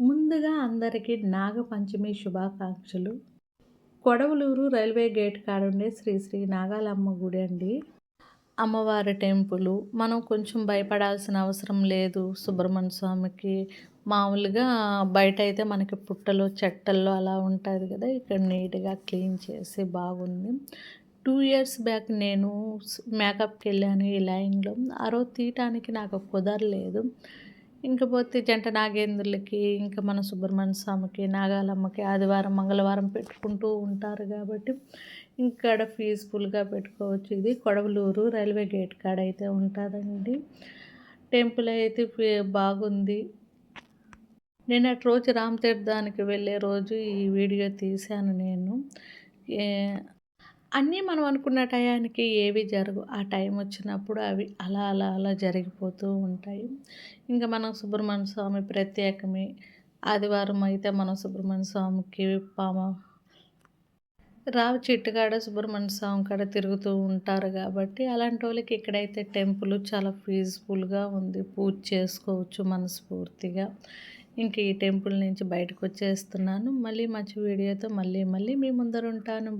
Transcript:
ముందుగా అందరికీ నాగపంచమి శుభాకాంక్షలు. కొడవలూరు రైల్వే గేట్ కాడుండే శ్రీ శ్రీ నాగాలమ్మ గుడి అండి. అమ్మవారి టెంపుల్. మనం కొంచెం భయపడాల్సిన అవసరం లేదు సుబ్రహ్మణ్య స్వామికి. మామూలుగా బయట అయితే మనకి పుట్టలు చెట్టల్లో అలా ఉంటుంది కదా. ఇక్కడ నీట్గా క్లీన్ చేసి బాగుంది. టూ ఇయర్స్ బ్యాక్ నేను మేకప్కి వెళ్ళాను ఈ లైన్లో. ఆ రోజు తీయటానికి నాకు కుదరలేదు. ఇంకపోతే జంట నాగేంద్రులకి ఇంకా మన సుబ్రహ్మణ్య స్వామికి నాగాలమ్మకి ఆదివారం మంగళవారం పెట్టుకుంటూ ఉంటారు కాబట్టి ఇక్కడ పీస్ఫుల్గా పెట్టుకోవచ్చు. ఇది కొడవలూరు రైల్వే గేట్ కాడ అయితే ఉంటుందండి. టెంపుల్ అయితే బాగుంది. నేను అటు రోజు రామ్ తీర్థానికి వెళ్ళే రోజు ఈ వీడియో తీశాను నేను. అన్నీ మనం అనుకున్న టయానికి ఏవి జరగవు. ఆ టైం వచ్చినప్పుడు అవి అలా అలా అలా జరిగిపోతూ ఉంటాయి. ఇంకా మనం సుబ్రహ్మణ్య స్వామి ప్రత్యేకమే. ఆదివారం అయితే మనం సుబ్రహ్మణ్య స్వామికి పామ రావి చిట్టుకాడ సుబ్రహ్మణ్య స్వామి కాడ తిరుగుతూ ఉంటారు కాబట్టి అలాంటి వాళ్ళకి ఇక్కడైతే టెంపుల్ చాలా పీస్ఫుల్గా ఉంది. పూజ చేసుకోవచ్చు మనస్ఫూర్తిగా. ఇంక ఈ టెంపుల్ నుంచి బయటకు వచ్చేస్తున్నాను. మళ్ళీ మంచి వీడియోతో మళ్ళీ మళ్ళీ మీ ముందర ఉంటాను.